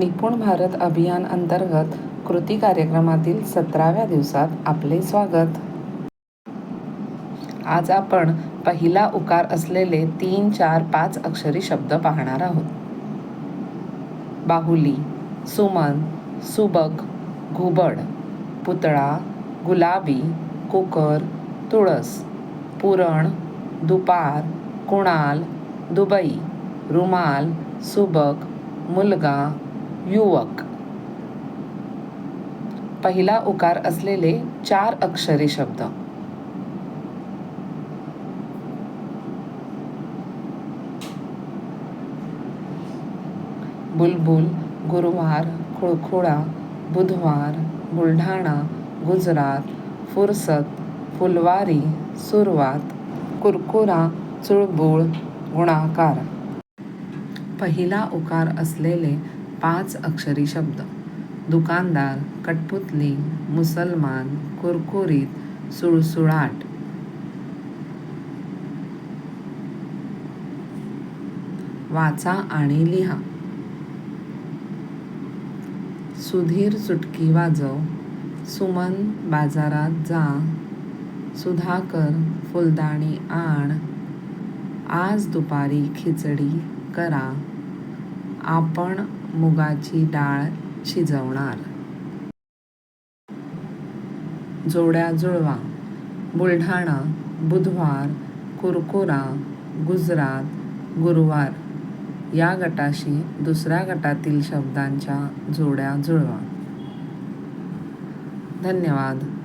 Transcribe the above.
निपुण भारत अभियान अंतर्गत कृती कार्यक्रमातील सतराव्या दिवसात आपले स्वागत. आज आपण पहिला उकार असलेले तीन चार पाच अक्षरी शब्द पाहणार आहोत. बाहुली सुमन सुबक घुबड पुतळा गुलाबी कुकर तुळस पुरण दुपार कुणाल दुबई रुमाल सुबक मुलगा युवक. पहिला उकार असलेले चार अक्षरी शब्द. बुलबुल गुरुवार खुळखुळा बुधवार बुलढाणा गुजरात फुरसत फुलवारी सुरुवात कुरकुरा चुळबुळ गुणाकार. पहिला उकार असलेले पाच अक्षरी शब्द. दुकानदार कठपुतली मुसलमान कुरकुरीत सुळसुळाट. वाचा आणि लिहा. सुधीर चुटकी वाजव. सुमन बाजारात जा. सुधाकर फुलदाणी आण. आज दुपारी खिचडी करा. आपण मुगाची डाळ शिजवणार. जोड्या जुळवा. बुलढाणा बुधवार कुरकुरा गुजरात गुरुवार. या गटाशी दुसऱ्या गटातील शब्दांच्या जोड्या जुळवा. धन्यवाद.